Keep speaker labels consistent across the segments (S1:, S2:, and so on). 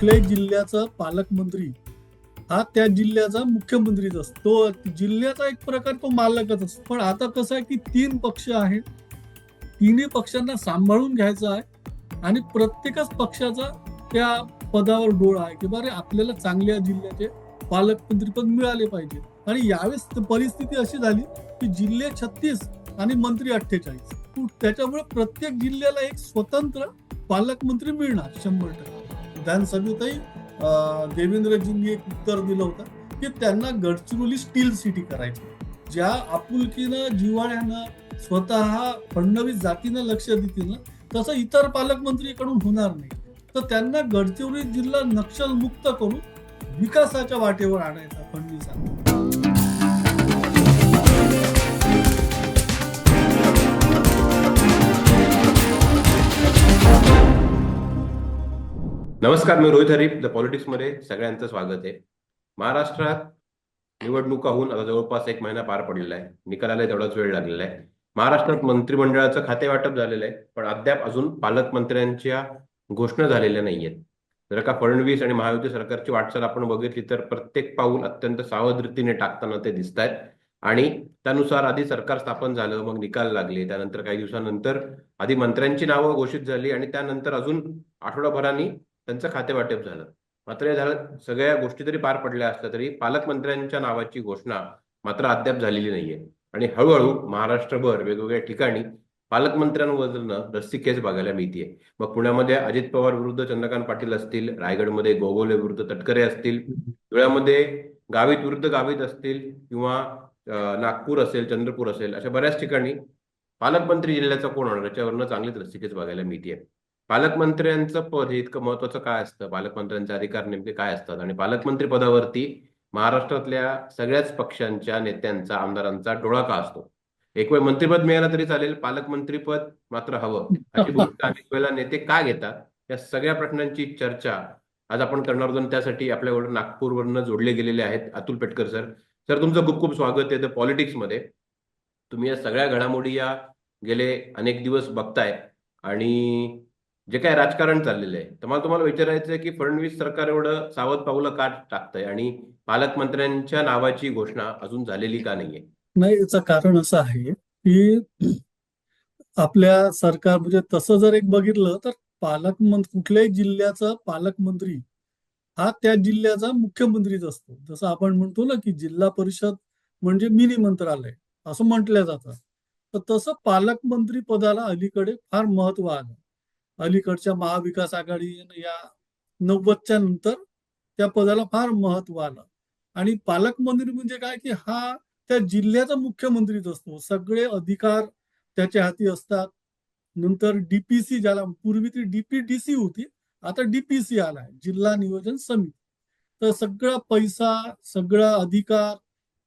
S1: कुठल्याही जिल्ह्याचा पालकमंत्री हा त्या जिल्ह्याचा मुख्यमंत्रीच असतो. जिल्ह्याचा एक प्रकार तो मालकच असतो. पण आता कसं आहे की तीन पक्ष आहेत. तिन्ही पक्षांना सांभाळून घ्यायचं आहे आणि प्रत्येकच पक्षाचा त्या पदावर डोळा आहे की बरे आपल्याला चांगल्या जिल्ह्याचे पालकमंत्रीपद मिळाले पाहिजे. आणि यावेळेस परिस्थिती अशी झाली की जिल्हे छत्तीस आणि मंत्री अठ्ठेचाळीस. त्याच्यामुळे प्रत्येक जिल्ह्याला एक स्वतंत्र पालकमंत्री मिळणार शंभर टक्के. विधानसभेतही देवेंद्रजींनी एक उत्तर दिलं होतं की त्यांना गडचिरोली स्टील सिटी करायची. ज्या आपुलकीनं जिव्हाळ्यानं स्वतः फडणवीस जातीनं लक्ष देतील ना तसं इतर पालकमंत्रीकडून होणार नाही. तर त्यांना गडचिरोली जिल्हा नक्षल मुक्त करून विकासाच्या वाटेवर आणायचा फडणवीसांना.
S2: नमस्कार मी रोहित हरीफ द पॉलिटिक्समध्ये सगळ्यांचं स्वागत आहे. महाराष्ट्रात निवडणुका होऊन आता जवळपास एक महिना पार पडलेला आहे. निकालाला तेवढाच वेळ लागलेला आहे. महाराष्ट्रात मंत्रिमंडळाचं खाते वाटप झालेलं आहे पण अद्याप अजून पालकमंत्र्यांच्या घोषणा झालेल्या नाहीयेत जर का फडणवीस आणि महायुती सरकारची वाटचाल आपण बघितली तर प्रत्येक पाऊल अत्यंत सावध रीतीने टाकताना ते दिसत आहेत आणि त्यानुसार आधी सरकार स्थापन झालं मग निकाल लागले. त्यानंतर काही दिवसानंतर आधी मंत्र्यांची नावं घोषित झाली आणि त्यानंतर अजून आठवडाभराने त्यांचं खाते वाटप झालं. मात्र हे झालं सगळ्या गोष्टी तरी पार पडल्या असल्या तरी पालकमंत्र्यांच्या नावाची घोषणा मात्र अद्याप झालेली नाहीये. आणि हळूहळू महाराष्ट्रभर वेगवेगळ्या ठिकाणी पालकमंत्र्यांवरनं रस्सीखेच बघायला मिळतीये. मग पुण्यामध्ये अजित पवार विरुद्ध चंद्रकांत पाटील असतील रायगडमध्ये गोगोले विरुद्ध तटकरे असतील धुळ्यामध्ये गावित विरुद्ध गावित असतील किंवा नागपूर असेल चंद्रपूर असेल अशा बऱ्याच ठिकाणी पालकमंत्री जिल्ह्याचा कोण होणार? याच्यावरनं चांगलीच रस्सीखेच बघायला मिळतीये. पालकमंत्र्यांचं पद हे इतकं महत्वाचं काय असतं? पालकमंत्र्यांचे अधिकार नेमके काय असतात? आणि पालकमंत्री पदावरती महाराष्ट्रातल्या सगळ्याच पक्षांच्या नेत्यांचा आमदारांचा डोळा का असतो? एक वेळ मंत्रीपद मिळालं तरी चालेल पालकमंत्रीपद मात्र हवं. अशी भूमिका अनेक वेळेला नेते का घेतात? या सगळ्या प्रश्नांची चर्चा आज आपण करणार आहोत त्यासाठी आपल्याकडून नागपूरवरनं जोडले गेलेले आहेत अतुल पेटकर सर. सर तुमचं खूप खूप स्वागत आहे. द पॉलिटिक्समध्ये तुम्ही या सगळ्या घडामोडी या गेले अनेक दिवस बघताय आणि जे काय राजकारण चाललेलं आहे. तर मला तुम्हाला विचारायचं आहे की फडणवीस सरकार एवढं सावध पावलं का टाकतंय? आणि पालकमंत्र्यांच्या नावाची घोषणा अजून झालेली का नाहीये?
S1: नाही याचं कारण असं आहे की आपल्या सरकार म्हणजे तसं जर एक बघितलं तर पालकमंत्री कुठल्याही जिल्ह्याचा पालकमंत्री हा त्या जिल्ह्याचा मुख्यमंत्रीच असतो. जसं आपण म्हणतो ना की जिल्हा परिषद म्हणजे मिनी मंत्रालय असं म्हटलं जातं. तर तसं पालकमंत्री पदाला अलीकडे फार महत्त्व आलं. अलीकडच्या महाविकास आघाडी या नव्वदच्या नंतर त्या पदाला फार महत्त्व आलं. आणि पालकमंत्री म्हणजे काय की हा त्या जिल्ह्याचा मुख्यमंत्रीच असतो. सगळे अधिकार त्याच्या हाती असतात. नंतर डीपीसी ज्याला पूर्वी ती डीपीडीसी होती आता डीपीसी आलाय जिल्हा नियोजन समिती. तर सगळा पैसा सगळा अधिकार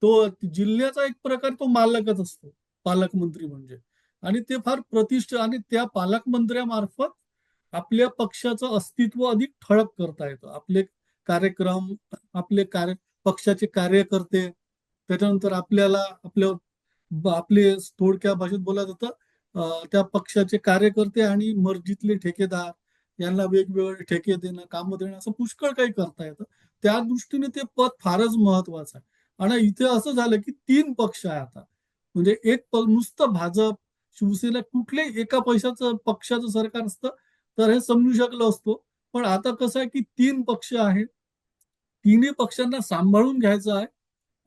S1: तो जिल्ह्याचा एक प्रकार तो मालकच असतो पालकमंत्री म्हणजे. आणि ते फार प्रतिष्ठा आणि त्या पालकमंत्र्यामार्फत आपल्या पक्षाचं अस्तित्व अधिक ठळक करता येतं. आपले कार्यक्रम आपले कार्य पक्षाचे कार्यकर्ते त्याच्यानंतर आपल्याला आपल्या आपले थोडक्या भाषेत बोला जातं त्या पक्षाचे कार्यकर्ते आणि मर्जीतले ठेकेदार यांना वेगवेगळे ठेके देणं कामं देणं असं पुष्कळ काही करता येतं. त्या दृष्टीने ते पद फारच महत्वाचं आहे. आणि इथे असं झालं की तीन पक्ष आहे आता. म्हणजे एक नुसतं भाजप शिवसेना कुठल्याही एका पैशाचं पक्षाचं सरकार असतं तर हे समजू शकलो असतो. पण आता कसं आहे की तीन पक्ष आहेत. तिन्ही पक्षांना सांभाळून घ्यायचं आहे.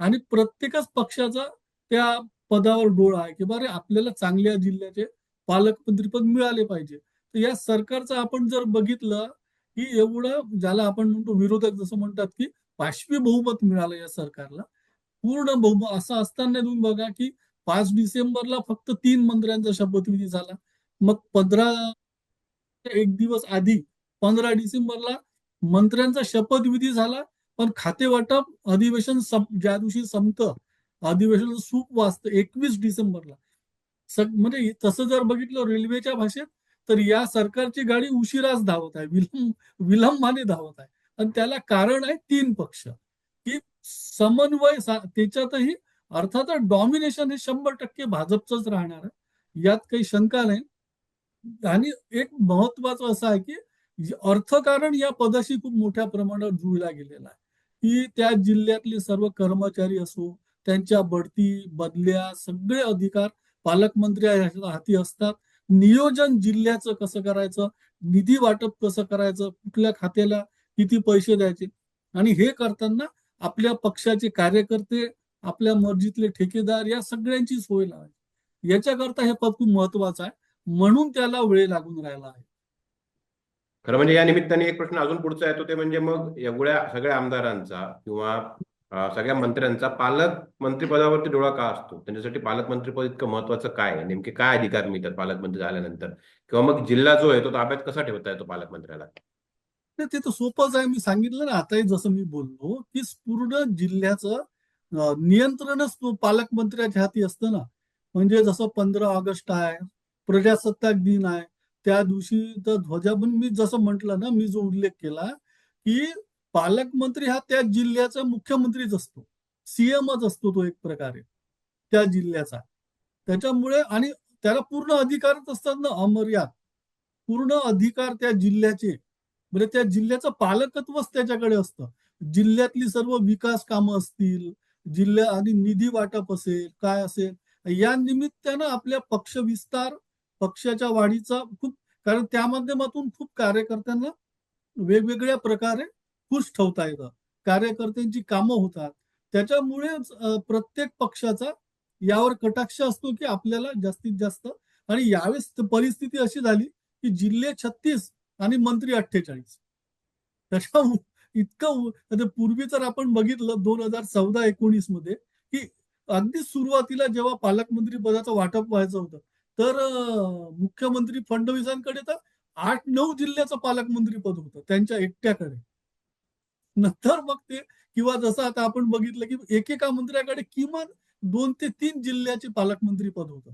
S1: आणि प्रत्येकच पक्षाचा त्या पदावर डोळा आहे की बरे आपल्याला चांगल्या जिल्ह्याचे पालकमंत्रीपद मिळाले पाहिजे. तर या सरकारचं आपण जर बघितलं की एवढं ज्याला आपण म्हणतो विरोधक जसं म्हणतात की पाचवी बहुमत मिळालं या सरकारला. पूर्ण बहुमत असं असताना तुम्ही बघा की पाच डिसेंबरला फक्त तीन मंत्र्यांचा शपथविधी झाला. मग पंधरा एक दिवस आधी पंधरा डिसेंबरला मंत्र्यांचा शपथविधी झाला पण खाते वाटप अधिवेशन ज्या दिवशी संपतं अधिवेशन सूप वाचतं एकवीस डिसेंबरला. म्हणजे तसं जर बघितलं रेल्वेच्या भाषेत तर या सरकारची गाडी उशिराच धावत आहे विलंब विलंबाने धावत आहे. आणि त्याला कारण आहे तीन पक्ष की समन्वय त्याच्यातही अर्थात डॉमिनेशन हे शंभर टक्के भाजपचंच राहणार आहे. यात काही शंका नाही. आणि एक महत्वाचं असं आहे की अर्थकारण या पदाशी खूप मोठ्या प्रमाणात जुळला गेलेला आहे. की त्या जिल्ह्यातले सर्व कर्मचारी असो त्यांच्या बढती बदल्या सगळे अधिकार पालकमंत्री हाती असतात. नियोजन जिल्ह्याचं कसं करायचं निधी वाटप कसं करायचं कुठल्या खात्याला किती पैसे द्यायचे आणि हे करताना आपल्या पक्षाचे कार्यकर्ते आपल्या मर्जीतले ठेकेदार या सगळ्यांची सोय लावायची. याच्याकरता हे पद खूप महत्वाचं आहे. म्हणून त्याला वेळ लागून राहिला आहे.
S2: खरं म्हणजे या निमित्ताने एक प्रश्न अजून पुढचा येतो ते म्हणजे मग एवढ्या सगळ्या आमदारांचा किंवा सगळ्या मंत्र्यांचा पालक मंत्रिपदावरती डोळा का असतो? त्यांच्यासाठी पालकमंत्रीपद इतकं महत्वाचं काय आहे? नेमके काय अधिकार मिळतात पालकमंत्री झाल्यानंतर? किंवा मग जिल्हा जो आहे तो ताब्यात कसा ठेवता येतो पालकमंत्र्याला
S1: ते तर सोपंच आहे. मी सांगितलं ना आताही जसं मी बोललो की पूर्ण जिल्ह्याचं नियंत्रणच पालकमंत्र्याच्या हाती असतं ना. म्हणजे जसं पंधरा ऑगस्ट आहे प्रजासत्ताक दिन आहे. त्या दिवशी तर पण मी जसं म्हटलं ना मी जो उल्लेख केला की पालकमंत्री हा त्या जिल्ह्याचा मुख्यमंत्रीच असतो. सीएमच असतो तो एक प्रकारे त्या जिल्ह्याचा. त्याच्यामुळे आणि त्याला पूर्ण अधिकारच असतात ना अमर्याद पूर्ण अधिकार त्या जिल्ह्याचे. म्हणजे त्या जिल्ह्याचं पालकत्वच त्याच्याकडे असतं. जिल्ह्यातली सर्व विकास कामं असतील जिल्ह्या आणि निधी वाटप असेल काय असेल या निमित्तानं आपल्या पक्ष विस्तार पक्षाच्या वाढीचा खूप कारण त्या माध्यमातून खूप कार्यकर्त्यांना वेगवेगळ्या प्रकारे खुश ठेवता येतं. कार्यकर्त्यांची कामं होतात. त्याच्यामुळे प्रत्येक पक्षाचा यावर कटाक्ष असतो की आपल्याला जास्तीत जास्त आणि यावेळेस परिस्थिती अशी झाली की जिल्हे छत्तीस आणि मंत्री अठ्ठेचाळीस. त्याच्यामुळे इतकं म्हणजे पूर्वी तर आपण बघितलं दोन हजार चौदा एकोणीसमध्ये की अगदी सुरुवातीला जेव्हा पालकमंत्री पदाचं वाटप व्हायचं होतं तर मुख्यमंत्री फडणवीसांकडे तर आठ नऊ जिल्ह्याचं पालकमंत्री पद होतं त्यांच्या एकट्याकडे. नंतर मग ते किंवा जसं आता आपण बघितलं की एकेका मंत्र्याकडे किमान दोन ते तीन जिल्ह्याचे पालकमंत्री पद होतं.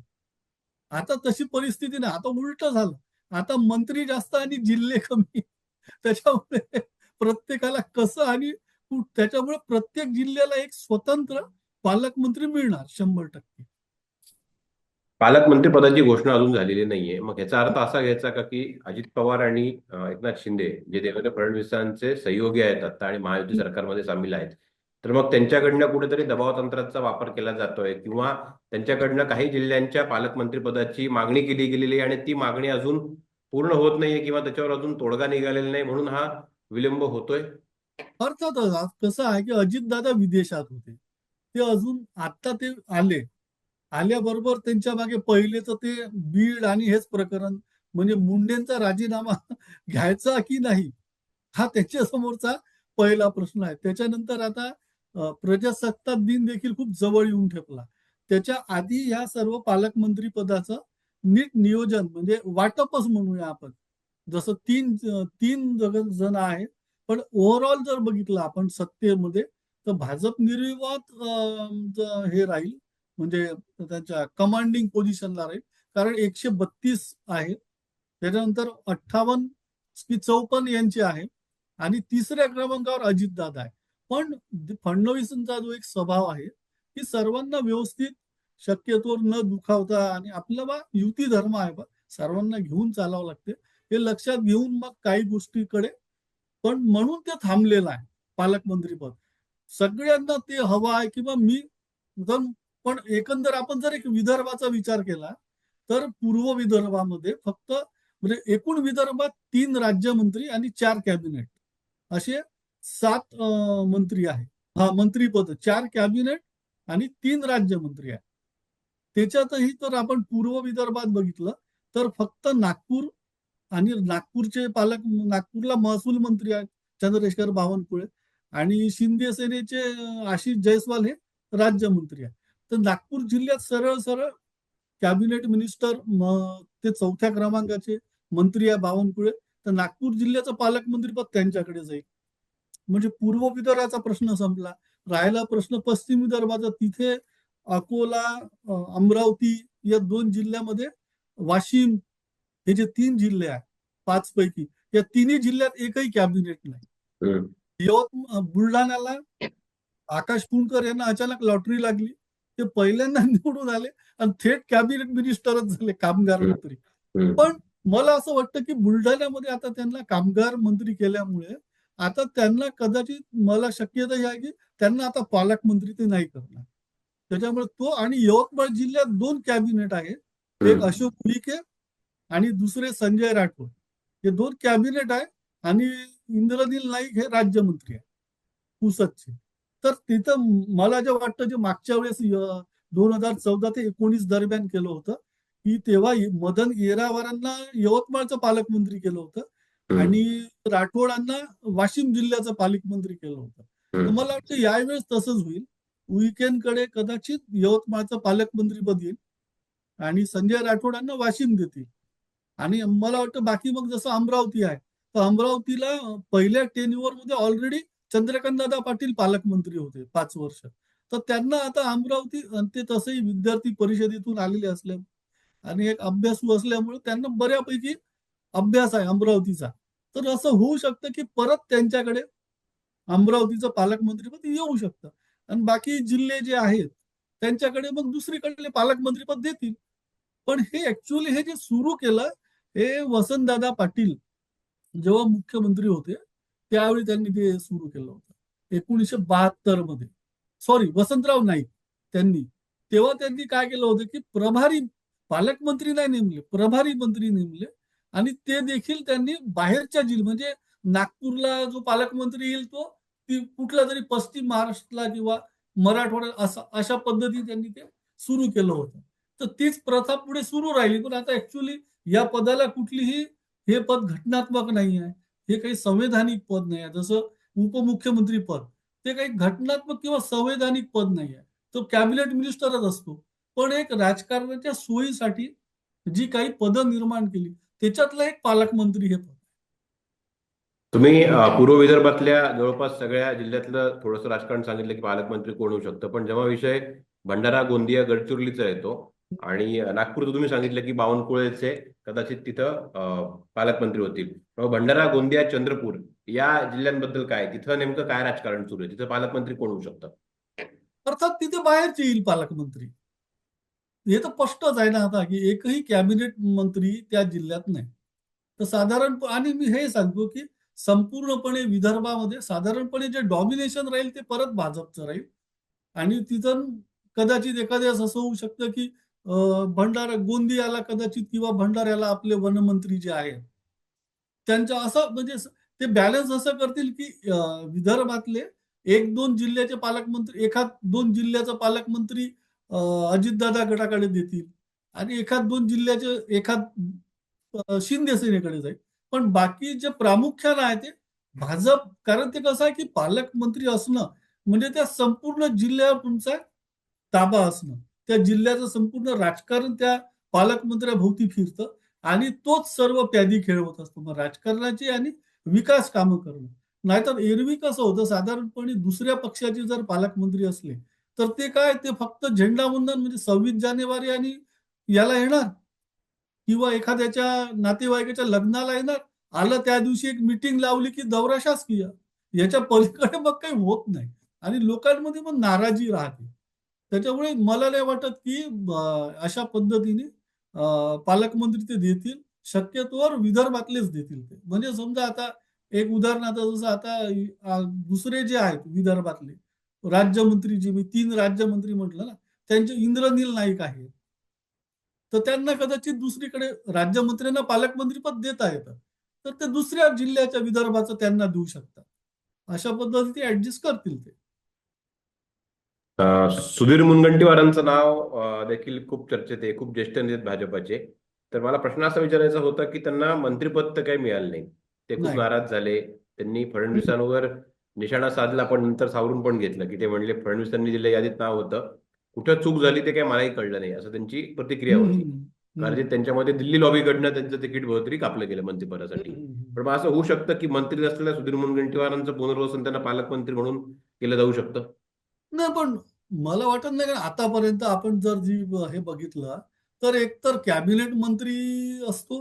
S1: आता तशी परिस्थिती नाही आता उलट झालं. आता मंत्री जास्त आणि जिल्हे कमी. त्याच्यामुळे प्रत्येकाला कसं आणि त्याच्यामुळे प्रत्येक जिल्ह्याला एक स्वतंत्र पालकमंत्री मिळणार शंभर टक्के.
S2: पालकमंत्रीपदाची घोषणा अजून झालेली नाहीये. मग याचा अर्थ असा घ्यायचा का की अजित पवार आणि एकनाथ शिंदे जे देवेंद्र फडणवीसांचे सहयोगी आहेत आता आणि महायुती सरकारमध्ये सामील आहेत. तर मग त्यांच्याकडनं कुठेतरी दबाव तंत्राचा वापर केला जातोय किंवा त्यांच्याकडनं काही जिल्ह्यांच्या पालकमंत्रीपदाची मागणी केली गेलेली आहे आणि ती मागणी अजून पूर्ण होत नाहीये किंवा त्याच्यावर अजून तोडगा निघालेला नाही म्हणून हा विलंब होतोय?
S1: अर्थात कसं आहे की अजित दादा विदेशात होते. ते अजून आता ते आले. आल्याबरोबर त्यांच्या मागे पहिले तर ते बीड आणि हेच प्रकरण म्हणजे मुंडेंचा राजीनामा घ्यायचा की नाही हा त्यांच्या समोरचा पहिला प्रश्न आहे. त्याच्यानंतर आता प्रजासत्ताक दिन देखील खूप जवळ येऊन ठेपला. त्याच्या आधी ह्या सर्व पालकमंत्री पदाचं नीट नियोजन म्हणजे वाटपच म्हणूया आपण. जसं तीन तीन जग जण आहेत पण ओव्हरऑल जर बघितलं आपण सत्तेमध्ये तर भाजप निर्विवाद हे राहील. म्हणजे त्यांच्या कमांडिंग पोझिशनला राहील. कारण एकशे बत्तीस आहे. त्याच्यानंतर अठ्ठावन्न की चौपन्न यांची आहे. आणि तिसऱ्या क्रमांकावर अजितदादा आहे. पण फडणवीसांचा जो एक स्वभाव आहे की सर्वांना व्यवस्थित शक्यतोवर न दुखावता आणि आपला बा युती धर्म आहे बा सर्वांना घेऊन चालावं लागते. हे लक्षात घेऊन मग काही गोष्टीकडे पण म्हणून ते थांबलेलं आहे पालकमंत्री पद. सगळ्यांना ते हवं आहे किंवा मी जर पण एकंदर आपण जर एक विदर्भाचा विचार केला तर पूर्व विदर्भामध्ये फक्त म्हणजे एकूण विदर्भात तीन राज्यमंत्री आणि चार कॅबिनेट. असे सात मंत्री आहे हा मंत्रीपद चार कॅबिनेट आणि तीन राज्यमंत्री आहे त्याच्यातही तर आपण पूर्व विदर्भात बघितलं तर फक्त नागपूर आणि नागपूरचे पालक नागपूरला महसूल मंत्री आहेत चंद्रशेखर बावनकुळे आणि शिंदे सेनेचे आशिष जयस्वाल हे राज्यमंत्री आहेत. तर नागपूर जिल्ह्यात सरळ सरळ कॅबिनेट मिनिस्टर ते चौथ्या क्रमांकाचे मंत्री आहे बावनकुळे. तर नागपूर जिल्ह्याचं पालकमंत्री पद त्यांच्याकडे जाईल म्हणजे पूर्व विदर्भाचा प्रश्न संपला. राहिला प्रश्न पश्चिम विदर्भाचा. तिथे अकोला अमरावती या दोन जिल्ह्यामध्ये वाशिम हे जे तीन जिल्हे आहेत पाच पैकी या तिन्ही जिल्ह्यात एकही कॅबिनेट नाही. यवत बुलढाण्याला आकाश पुणकर यांना अचानक लॉटरी लागली. ते पहिल्यांदा निवडून आले आणि थेट कॅबिनेट मिनिस्टरच झाले कामगार. मंत्री. पण मला असं वाटतं की बुलढाण्यामध्ये आता त्यांना कामगार मंत्री केल्यामुळे आता त्यांना कदाचित मला शक्यता ही आहे की त्यांना आता पालकमंत्री ते नाही करणार त्याच्यामुळे तो आणि यवतमाळ जिल्ह्यात दोन कॅबिनेट आहेत एक. अशोक उईके आणि दुसरे संजय राठोड हे दोन कॅबिनेट आहे आणि इंद्रनील नाईक हे राज्यमंत्री आहे पुसदचे तर तिथं मला जे वाटतं जे मागच्या वेळेस दोन हजार चौदा ते एकोणीस दरम्यान केलं होतं की तेव्हा मदन येरावारांना यवतमाळचं पालकमंत्री केलं होतं. आणि राठोडांना वाशिम जिल्ह्याचं पालकमंत्री केलं होतं तर. मला वाटतं यावेळेस तसंच होईल उईकेंकडे कदाचित यवतमाळचं पालकमंत्रीपद येईल आणि संजय राठोडांना वाशिम देतील आणि मला वाटतं बाकी मग जसं अमरावती आहे तर अमरावतीला पहिल्या टेन्युअरमध्ये ऑलरेडी चंद्रकांत दादा पाटील पालकमंत्री होते पाच वर्ष. तर त्यांना आता अमरावती ते तसंही विद्यार्थी परिषदेतून आलेले असल्या आणि एक अभ्यासू असल्यामुळे त्यांना बऱ्यापैकी अभ्यास आहे अमरावतीचा. तर असं होऊ शकतं की परत त्यांच्याकडे अमरावतीचं पालकमंत्रीपद येऊ शकतं. आणि बाकी जिल्हे जे आहेत त्यांच्याकडे मग दुसरीकडे पालकमंत्रीपद देतील. पण हे ऍक्च्युअली हे जे सुरू केलं हे वसंतदादा पाटील जेव्हा मुख्यमंत्री होते त्यावेळी त्यांनी ते सुरू केलं होतं. एकोणीसशे बहात्तरमध्ये. सॉरी वसंतराव नाईक त्यांनी. तेव्हा त्यांनी काय केलं होतं की प्रभारी पालकमंत्री नाही नेमले प्रभारी मंत्री नेमले. आणि ते देखील त्यांनी बाहेरच्या जिल्हे म्हणजे नागपूरला जो पालकमंत्री येईल तो ती कुठला तरी पश्चिम महाराष्ट्राला किंवा मराठवाड्यात असा अशा पद्धतीने त्यांनी ते सुरू केलं होतं. तर तीच प्रथा पुढे सुरू राहिली. पण आता ऍक्च्युली या पदाला कुठलीही हे पद घटनात्मक नाही आहे हे काही संवैधानिक पद नाही आहे जसं उपमुख्यमंत्री पद ते काही घटनात्मक किंवा संवैधानिक पद नाही आहे तो कॅबिनेट मिनिस्टरच असतो. पण एक राजकारणाच्या सोयीसाठी जी काही पदं निर्माण केली त्याच्यातलं एक पालकमंत्री हे पद
S2: तुम्ही पूर्व विदर्भातल्या जवळपास सगळ्या जिल्ह्यातलं थोडंसं राजकारण सांगितलं की पालकमंत्री कोण होऊ शकतं. पण जेव्हा विषय भंडारा गोंदिया गडचिरोलीचा येतो आणि नागपूरचं तुम्ही सांगितलं की बावनकुळेचे कदाचित तिथं पालकमंत्री होतील. भंडारा गोंदिया चंद्रपूर या जिल्ह्यांबद्दल काय? तिथं नेमकं काय राजकारण सुरू आहे? तिथं पालकमंत्री कोण होऊ शकतं?
S1: अर्थात तिथे बाहेरचे येईल पालकमंत्री. हे तर स्पष्टच आहे ना आता की एकही कॅबिनेट मंत्री त्या जिल्ह्यात नाही. तर साधारण आणि मी हे सांगतो की संपूर्णपणे विदर्भामध्ये साधारणपणे जे डॉमिनेशन राहील ते परत भाजपचं राहील. आणि तिथं कदाचित एखाद्यास असं होऊ शकतं की भंडारा गोंदियाला कदाचित किंवा भंडाऱ्याला आपले वनमंत्री जे आहेत त्यांच्या असं म्हणजे ते बॅलन्स असं करतील की विदर्भातले एक दोन जिल्ह्याचे पालकमंत्री एखाद दोन जिल्ह्याचा पालकमंत्री अजितदादा गटाकडे देतील आणि एखाद दोन जिल्ह्याचे एखाद शिंदे सेनेकडे जाईल. पण बाकी जे प्रामुख्यानं आहे ते भाजप कारण ते कसं आहे की पालकमंत्री असणं म्हणजे त्या संपूर्ण जिल्ह्यावर तुमचा ताबा असणं. त्या जिल्ह्याचं संपूर्ण राजकारण त्या पालकमंत्र्याभोवती फिरतं आणि तोच सर्व प्यादी खेळवत असतो. मग राजकारणाची आणि विकास कामं करणं. नाहीतर एरवी कसं होतं? साधारणपणे दुसऱ्या पक्षाचे जर पालकमंत्री असले तर ते काय? ते फक्त झेंडावंदन म्हणजे सव्वीस जानेवारी आणि याला येणार? किंवा एखाद्याच्या नातेवाईकाच्या लग्नाला येणार? आलं त्या दिवशी एक मिटिंग लावली की दौरा शासकीय. याच्या पलीकडे मग काही होत नाही. आणि लोकांमध्ये मग नाराजी राहते. त्याच्यामुळे मला नाही वाटत की अशा पद्धतीने पालकमंत्री ते देतील. शक्यतोवर विदर्भातलेच देतील ते. म्हणजे समजा आता एक उदाहरण आता जसं आता दुसरे जे आहेत विदर्भातले राज्यमंत्री जे मी तीन राज्यमंत्री म्हटलं ना त्यांचे इंद्रनील नाईक आहेत. तर त्यांना कदाचित दुसरीकडे राज्यमंत्र्यांना पालकमंत्रीपद देता येतं. तर ते दुसऱ्या जिल्ह्याच्या विदर्भाचं त्यांना देऊ शकतात. अशा पद्धतीने ऍडजस्ट करतील ते.
S2: सुधीर मुनगंटीवारांचं नाव देखील खूप चर्चेत आहे खूप ज्येष्ठ नेते भाजपाचे. तर मला प्रश्न असा विचारायचा होता की त्यांना मंत्रिपद तर काही मिळालं नाही. ते खूप. नाराज झाले. त्यांनी फडणवीसांवर निशाणा साधला पण नंतर सावरून पण घेतलं की ते म्हणले फडणवीसांनी दिलं यादीत नाव होतं. कुठं चूक झाली ते काही मलाही कळलं नाही असं त्यांची प्रतिक्रिया होती. कारण त्यांच्यामध्ये दिल्ली लॉबीकडनं त्यांचं तिकीट बहुतरी कापलं गेलं मंत्रिपदासाठी. पण मग असं होऊ शकतं की मंत्री असलेल्या सुधीर मुनगंटीवारांचं पुनर्वसन त्यांना पालकमंत्री म्हणून केलं जाऊ शकतं?
S1: नाही पण मला वाटत नाही कारण आतापर्यंत आपण जर जी हे बघितलं तर एकतर कॅबिनेट मंत्री असतो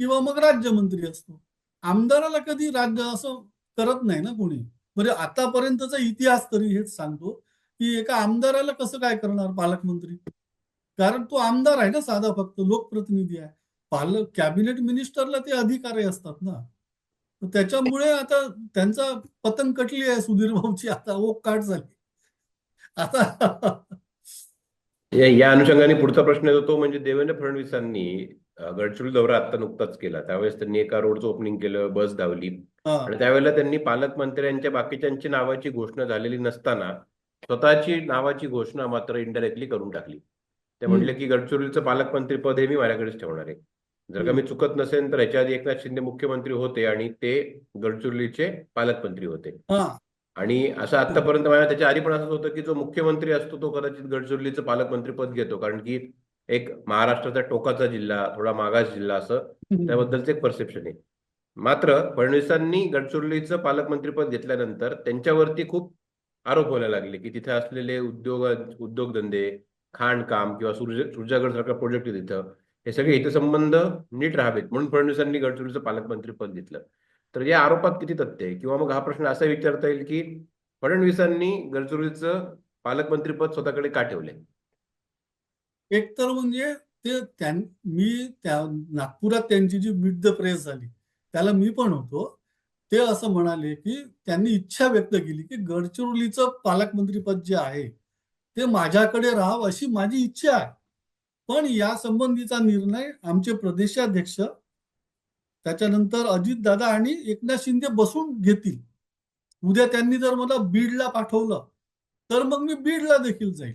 S1: किंवा मग राज्यमंत्री असतो. आमदाराला कधी राज्य असं करत नाही ना कोणी. म्हणजे आतापर्यंतचा इतिहास तरी हेच सांगतो की एका आमदाराला कसं काय करणार पालकमंत्री? कारण तो आमदार आहे ना साधा फक्त लोकप्रतिनिधी आहे. पालक कॅबिनेट मिनिस्टरला ते अधिकारी असतात ना. त्याच्यामुळे आता त्यांचा पतंग कटली आहे सुधीर भाऊची आता ओक काट झाली.
S2: या या अनुषंगाने पुढचा प्रश्न येतो तो म्हणजे देवेंद्र फडणवीसांनी गडचिरोली दौरा आता नुकताच केला. त्यावेळेस त्यांनी एका रोडचं ओपनिंग केलं बस धावली. आणि त्यावेळेला त्यांनी पालकमंत्र्यांच्या बाकीच्यांची नावाची घोषणा झालेली नसताना स्वतःची नावाची घोषणा मात्र इंडायरेक्टली करून टाकली. ते म्हणले की गडचिरोलीचं पालकमंत्री पद हे मी माझ्याकडेच ठेवणार आहे. जर का मी चुकत नसेल तर ह्याच्या आधी एकनाथ शिंदे मुख्यमंत्री होते आणि ते गडचिरोलीचे पालकमंत्री होते. आणि असं आतापर्यंत मला त्याच्या आधी पण असंच होतं की जो मुख्यमंत्री असतो तो कदाचित गडचिरोलीचं पालकमंत्री पद घेतो. कारण की एक महाराष्ट्राचा टोकाचा जिल्हा थोडा मागास जिल्हा असं त्याबद्दलचं एक परसेप्शन आहे. मात्र फडणवीसांनी गडचिरोलीचं पालकमंत्रीपद घेतल्यानंतर त्यांच्यावरती खूप आरोप व्हायला लागले की तिथे असलेले उद्योग उद्योगधंदे खाणकाम किंवा सुरजागड सारखा प्रोजेक्ट तिथं. हे सगळे हितसंबंध नीट राहावेत म्हणून फडणवीसांनी गडचिरोलीचं पालकमंत्रीपद घेतलं. तर या आरोपात किती तथ्य आहे? किंवा मग हा प्रश्न असा विचारता येईल की फडणवीसांनी गडचिरोलीचं पालकमंत्रीपद स्वतःकडे का ठेवले
S1: एक तर म्हणजे ते त्यां मी त्या नागपुरात त्यांची जी मीट द प्रेस झाली त्याला मी पण होतो. ते असं म्हणाले की त्यांनी इच्छा व्यक्त केली की गडचिरोलीचं पालकमंत्रीपद जे आहे ते माझ्याकडे राहावं अशी माझी इच्छा आहे. पण या संबंधीचा निर्णय आमचे प्रदेशाध्यक्ष त्याच्यानंतर अजितदादा आणि एकनाथ शिंदे बसून घेतील. उद्या त्यांनी जर मला बीडला पाठवलं तर मग मी बीडला देखील जाईल.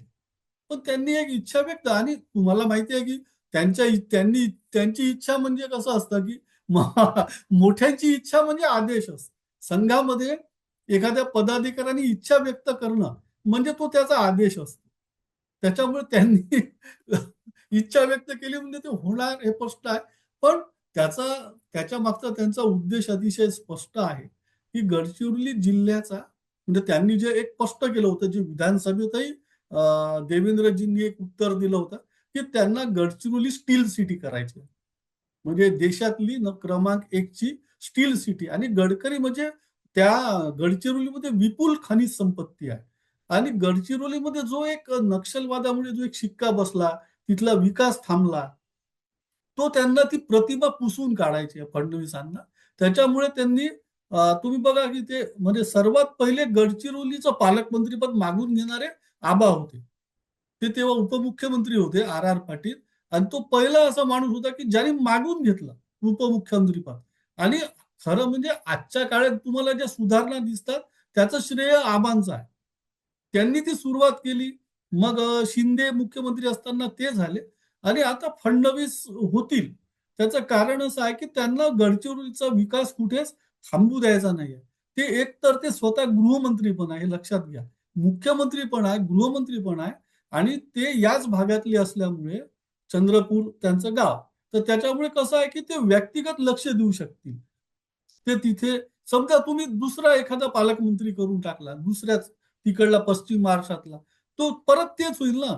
S1: पण त्यांनी एक इच्छा व्यक्त आणि तुम्हाला माहिती आहे की त्यांच्या त्यांनी त्यांची इच्छा म्हणजे कसं असतं की मोठ्यांची इच्छा म्हणजे आदेश असतो. संघामध्ये एखाद्या पदाधिकाऱ्याने इच्छा व्यक्त करणं म्हणजे तो त्याचा आदेश असतो. त्याच्यामुळे त्यांनी इच्छा व्यक्त केली म्हणजे ते होणार हे स्पष्ट आहे. पण त्याचा त्याच्या मागचा त्यांचा उद्देश अतिशय स्पष्ट आहे. की गडचिरोली जिल्ह्याचा म्हणजे त्यांनी जे एक स्पष्ट केलं होतं जे विधानसभेतही देवेंद्रजींनी एक उत्तर दिलं होतं की त्यांना गडचिरोली स्टील सिटी करायची म्हणजे देशातली न क्रमांक एकची स्टील सिटी. आणि गडकरी म्हणजे त्या गडचिरोलीमध्ये विपुल खनिज संपत्ती आहे. आणि गडचिरोलीमध्ये जो एक नक्षलवादामुळे जो एक शिक्का बसला तिथला विकास थांबला तो त्यांना ती प्रतिभा पुसून काढायची आहे फडणवीसांना. त्याच्यामुळे त्यांनी तुम्ही बघा की ते म्हणजे सर्वात पहिले गडचिरोलीचं पालकमंत्रीपद मागून घेणारे आबा होते. ते तेव्हा उपमुख्यमंत्री होते आर आर पाटील. आणि तो पहिला असा माणूस होता की ज्याने मागून घेतलं उपमुख्यमंत्रीपद आणि खरं म्हणजे आजच्या काळात तुम्हाला ज्या सुधारणा दिसतात त्याचं श्रेय आबांचं आहे. त्यांनी ती सुरुवात केली. मग शिंदे मुख्यमंत्री असताना ते झाले. आणि आता फडणवीस होतील. त्याचं कारण असं आहे की त्यांना गडचिरोलीचा विकास कुठेच थांबू द्यायचा नाही ते एक तर ते स्वतः गृहमंत्री पण आहे लक्षात घ्या. मुख्यमंत्री पण आहे गृहमंत्री पण आहे आणि ते याच भागातले असल्यामुळे चंद्रपूर त्यांचं गाव. तर त्याच्यामुळे कसं आहे की ते व्यक्तिगत लक्ष देऊ शकतील. ते तिथे समजा तुम्ही दुसरा एखादा पालकमंत्री करून टाकला दुसऱ्याच तिकडला पश्चिम महाराष्ट्रातला तो परत तेच होईल ना?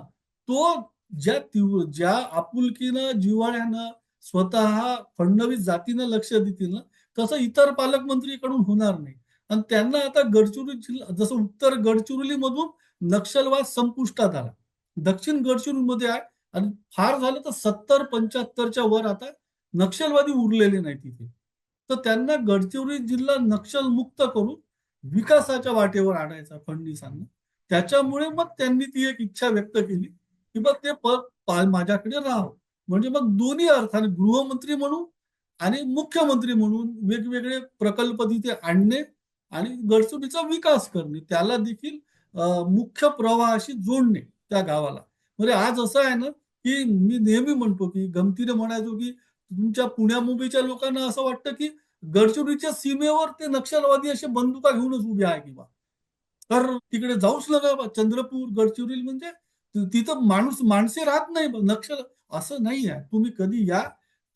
S1: तो ज्या तीव्र ज्या आपुलकीनं जिव्हाळ्यानं स्वतः फडणवीस जातीनं लक्ष देतील ना तसं इतर पालकमंत्रीकडून होणार नाही. आणि त्यांना आता गडचिरोली जिल्हा जसं उत्तर गडचिरोली मधून नक्षलवाद संपुष्टात आला. दक्षिण गडचिरोलीमध्ये आहे आणि फार झालं तर सत्तर पंच्याहत्तरच्या वर आता नक्षलवादी उरलेले नाही तिथे. तर त्यांना गडचिरोली जिल्हा नक्षल मुक्त करून विकासाच्या वाटेवर आणायचा फडणवीसांना. त्याच्यामुळे मग त्यांनी ती एक इच्छा व्यक्त केली. की मग ते पद माझ्याकडे राहावं म्हणजे मग दोन्ही अर्थाने गृहमंत्री म्हणून आणि मुख्यमंत्री म्हणून वेगवेगळे प्रकल्प तिथे आणणे आणि गडचिरोलीचा विकास करणे. त्याला देखील मुख्य प्रवाहाशी जोडणे त्या गावाला. म्हणजे आज असं आहे ना की मी नेहमी म्हणतो की गमतीने म्हणायचो की तुमच्या पुण्या मुंबईच्या लोकांना असं वाटतं की गडचिरोलीच्या सीमेवर ते नक्षलवादी असे बंदुका घेऊनच उभे आहे किंवा तर तिकडे जाऊच नका चंद्रपूर गडचिरोली म्हणजे तिथं माणूस माणसे राहत नाही नक्षल असं नाही आहे. तुम्ही कधी या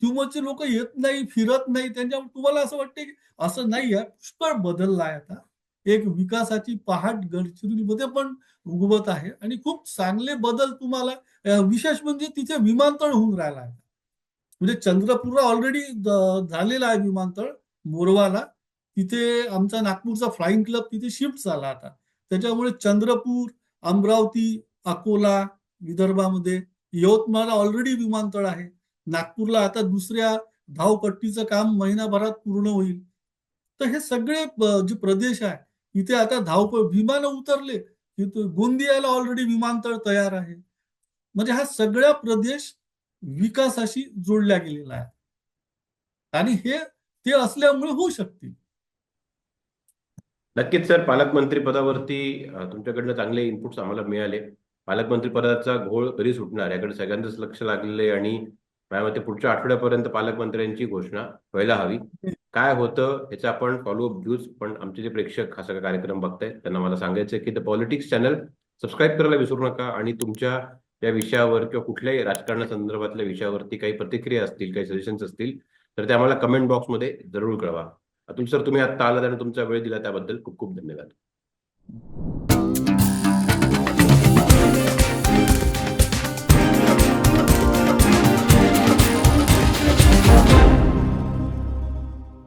S1: तिमचे लोक येत नाही फिरत नाही त्यांच्या तुम्हाला असं वाटते की असं नाही आहे. पुष्कळ बदलला आहे आता. एक विकासाची पहाट गडचिरोलीमध्ये पण उगवत आहे आणि खूप चांगले बदल तुम्हाला विशेष म्हणजे तिथे विमानतळ होऊन राहिला आहे. म्हणजे चंद्रपूरला ऑलरेडी झालेला आहे विमानतळ मोरवाला. तिथे आमचा नागपूरचा फ्लाईंग क्लब तिथे शिफ्ट झाला आता. त्याच्यामुळे चंद्रपूर अमरावती अकोला विदर्भामध्ये. यवतमाळला ऑलरेडी विमानतळ आहे. नागपूरला आता दुसऱ्या धावपट्टीचं काम महिनाभरात पूर्ण होईल. तर हे सगळे जे प्रदेश आहे इथे आता धावप विमान उतरले. गोंदियाला ऑलरेडी विमानतळ तयार आहे. म्हणजे हा सगळ्या प्रदेश विकासाशी जोडल्या गेलेला आहे. आणि हे ते असल्यामुळे होऊ शकतील.
S2: नक्कीच सर. पालकमंत्री पदावरती तुमच्याकडनं चांगले इनपुट्स आम्हाला मिळाले. पालकमंत्रीपदाचा घोळ कधी सुटणार याकडे सगळ्यांचंच लक्ष लागलेलं आहे आणि माझ्या मते पुढच्या आठवड्यापर्यंत पालकमंत्र्यांची घोषणा व्हायला हवी. काय होतं याचा आपण फॉलोअप घेऊच पण आमचे जे प्रेक्षक हा सगळा कार्यक्रम बघतायत त्यांना मला सांगायचं की द पॉलिटिक्स चॅनल सबस्क्राईब करायला विसरू नका आणि तुमच्या या विषयावर किंवा कुठल्याही राजकारणासंदर्भातल्या विषयावरती काही प्रतिक्रिया असतील काही सजेशन्स असतील तर ते आम्हाला कमेंट बॉक्समध्ये जरूर कळवा. अतुल सर तुम्ही आता आलात आणि तुमचा वेळ दिला त्याबद्दल खूप खूप धन्यवाद.